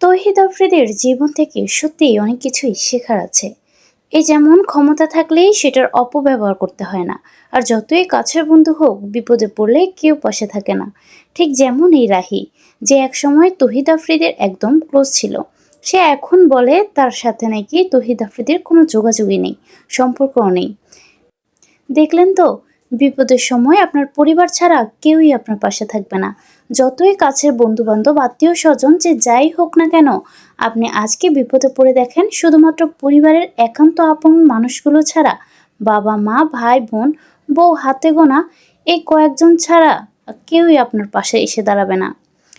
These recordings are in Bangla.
তৌহিদ আফ্রিদের জীবন থেকে সত্যিই অনেক কিছুই শেখার আছে। এই যেমন ক্ষমতা থাকলেই সেটার অপব্যবহার করতে হয় না, আর যতই কাছের বন্ধু হোক, বিপদে পড়লে কেউ পাশে থাকে না। ঠিক যেমন এই রাহি, যে একসময় তহিদ আফ্রিদের একদম ক্লোজ ছিল। সে এখন বলে তার সাথে নাকি তহিদ আফ্রিদের কোনো যোগাযোগই নেই, সম্পর্কও নেই। দেখলেন তো বিপদের সময় আপনার পরিবার ছাড়া কেউই আপনার পাশে থাকবে না। যতই কাছের বন্ধু বান্ধব আত্মীয় স্বজন যে যাই হোক না কেন, আপনি আজকে বিপদে পড়ে দেখেন শুধুমাত্র পরিবারের একান্ত আপন মানুষগুলো ছাড়া। বাবা, মা, ভাই, বোন, বউ, হাতে গোনা, এই কয়েকজন ছাড়া কেউই আপনার পাশে এসে দাঁড়াবে না।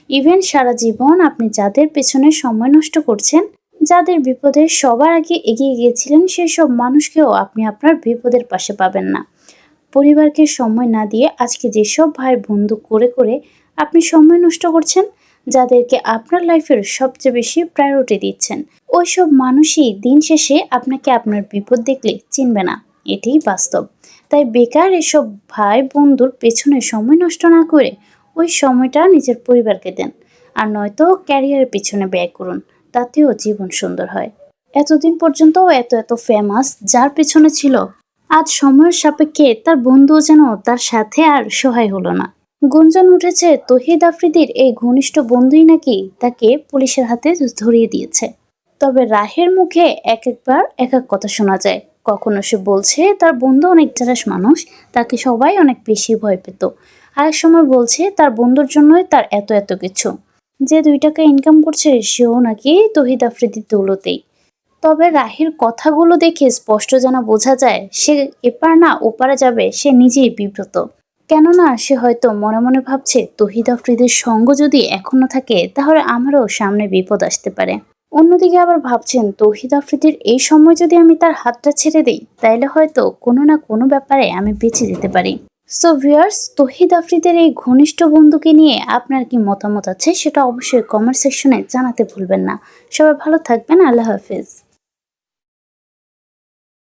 ইভেন সারা জীবন আপনি যাদের পেছনে সময় নষ্ট করছেন, যাদের বিপদে সবার আগে এগিয়ে গিয়েছিলেন, সেসব মানুষকেও আপনি আপনার বিপদের পাশে পাবেন না। পরিবারকে সময় না দিয়ে আজকে যেসব ভাই বন্ধু করে করে আপনি সময় নষ্ট করছেন, যাদেরকে আপনার লাইফের সবচেয়ে বেশি প্রায়োরিটি দিচ্ছেন, ওইসব মানুষই দিন শেষে আপনাকে আপনার বিপদ দেখলে চিনবে না। এটাই বাস্তব। তাই বেকার এসব ভাই বন্ধুর পেছনে সময় নষ্ট না করে ওই সময়টা নিজের পরিবারকে দেন, আর নয়তো ক্যারিয়ারের পিছনে ব্যয় করুন, তাতেও জীবন সুন্দর হয়। এতদিন পর্যন্ত এত এত ফেমাস যার পেছনে ছিল আজ সময়ের সাপেক্ষে তার বন্ধুও যেন তার সাথে আর সহায় হলো না। গুঞ্জন উঠেছে, তহিদ আফ্রিদির এই ঘনিষ্ঠ বন্ধুই নাকি তাকে পুলিশের হাতে ধরিয়ে দিয়েছে। তবে রাহের মুখে এক একবার এক এক কথা শোনা যায়। কখনো সে বলছে, তার বন্ধু অনেক জারাস মানুষ, তাকে সবাই অনেক বেশি ভয় পেত। আরেক সময় বলছে, তার বন্ধুর জন্যই তার এত এত কিছু। যে দুই টাকা ইনকাম করছে, সেও নাকি তহিদ আফ্রিদির দৌলতেই। তবে রাহির কথাগুলো দেখে স্পষ্ট যেন বোঝা যায়, সে এপার না ওপারে যাবে, সে নিজেই বিব্রত। কেননা সে হয়তো মনে মনে ভাবছে, তহিদ আফ্রিদের সঙ্গ যদি এখনও থাকে, তাহলে আমারও সামনে বিপদ আসতে পারে। অন্যদিকে আবার ভাবছেন, তহিদ আফ্রিদির এই সময় যদি আমি তার হাতটা ছেড়ে দিই, তাইলে হয়তো কোনো না কোনো ব্যাপারে আমি বেঁচে যেতে পারি। সো ভিউয়ার্স তহিদ আফ্রিদের এই ঘনিষ্ঠ বন্ধুকে নিয়ে আপনার কি মতামত আছে, সেটা অবশ্যই কমেন্ট সেকশনে জানাতে ভুলবেন না। সবাই ভালো থাকবেন, আল্লাহ হাফেজ।